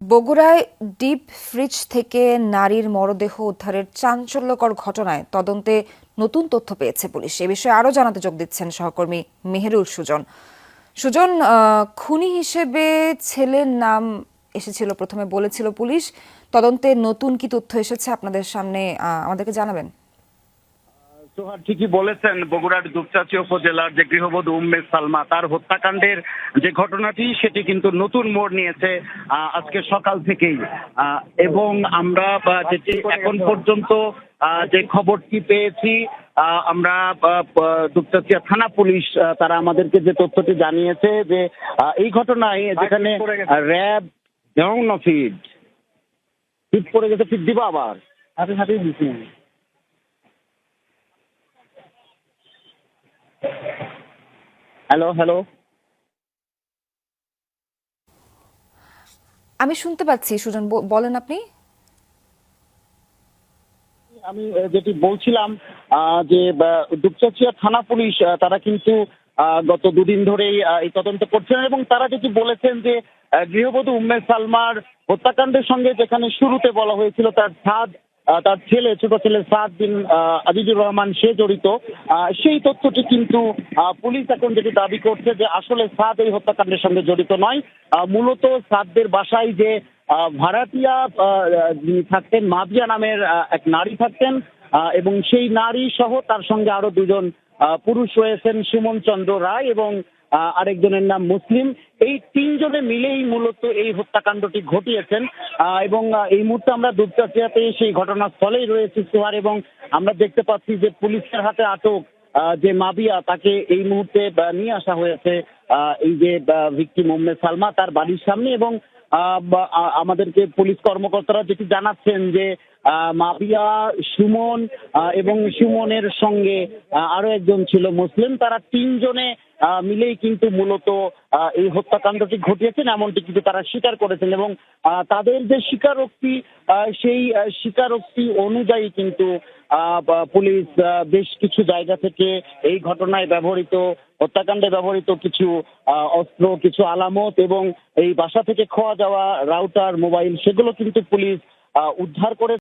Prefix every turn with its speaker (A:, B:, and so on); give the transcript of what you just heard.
A: বগুড়ায় deep fridge থেকে নারীর মরদেহ উদ্ধারের চাঞ্চল্যকর ঘটনায় তদন্তে নতুন তথ্য পেয়েছে পুলিশ। এ বিষয়ে আরও জানাতে যোগ দিচ্ছেন সহকর্মী মেহেরুল সুজন। সুজন খুনি হিসেবে ছেলের নাম এসেছিল প্রথমে বলেছিল পুলিশ। তদন্তে নতুন কি তথ্য এসেছে আপনাদের সামনে আমাদেরকে জানাবেন।
B: সোহার ঠিকই বলেছেন বগুড়ার দুপচাচি উপজেলার যে গৃহবধূ উম্মে সালমা তার হত্যাকাণ্ডের যে ঘটনাটি সেটি কিন্তু নতুন মোড় নিয়েছে আজকে সকাল থেকেই। আহ, এবং আমরা যেটি এখন পর্যন্ত যে খবরটি পেয়েছি আমরা দুপচাচিয়া থানা পুলিশ তারা আমাদেরকে যে তথ্যটি জানিয়েছে যে এই ঘটনায় যেখানে র্যাব ফিড ফিট পড়ে গেছে ফিট দিবা আবার। হাতে হাতে দিচ্ছি হ্যালো হ্যালো
A: আমি শুনতে পাচ্ছি সুজন বলেন আপনি।
B: আমি যেটি বলছিলাম আহ, যে দুপচাচিয়া থানা পুলিশ তারা কিন্তু গত দুদিন ধরেই এই তদন্ত করছেন এবং তারা যেটি বলেছেন যে গৃহবধূ উম্মে সালমার হত্যাকাণ্ডের সঙ্গে যেখানে শুরুতে বলা হয়েছিল তার আহ, তার ছেলে ছোট ছেলে বিন আহ, আজিজুর রহমান সে জড়িত। সেই তথ্যটি কিন্তু পুলিশ এখন যেটি দাবি করছে যে আসলে সাদ এই হত্যাকাণ্ডের সঙ্গে জড়িত নয়। মূলত সাদদের বাসায় যে ভাড়াটিয়া থাকতেন মাবিয়া নামের এক নারী থাকতেন এবং সেই নারী সহ তার সঙ্গে আরও দুজন পুরুষ রয়েছেন সুমন চন্দ্র রায় এবং আরেকজনের নাম মুসলিম। এই তিনজনে মিলেই মূলত এই হত্যাকাণ্ডটি ঘটিয়েছেন। এবং এই মুহূর্তে আমরা দুপচাচিয়াতে সেই ঘটনাস্থলেই রয়েছে, সোহার, এবং আমরা দেখতে পাচ্ছি যে পুলিশের হাতে আটক যে মাবিয়া, তাকে এই মুহূর্তে নিয়ে আসা হয়েছে এই যে ভিক্টিম মোহাম্মদ সালমা, তার বাড়ির সামনে এবং আমাদেরকে পুলিশ কর্মকর্তারা যেটি জানাচ্ছেন যে মাবিয়া সুমন এবং সুমনের সঙ্গে আরও একজন ছিল মুসলিম। তারা তিনজনে মিলেই কিন্তু মূলত এই হত্যাকাণ্ডটি ঘটিয়েছেন। এমনটি কিন্তু তারা স্বীকার করেছেন এবং তাদের যে স্বীকারোক্তি সেই স্বীকারোক্তি অনুযায়ী কিন্তু পুলিশ বেশ কিছু জায়গা থেকে এই ঘটনায় ব্যবহৃত হত্যাকাণ্ডে ব্যবহৃত কিছু অস্ত্র, কিছু আলামত এবং এই বাসা থেকে খোয়া যাওয়া রাউটার মোবাইল সেগুলো কিন্তু পুলিশ উদ্ধার করে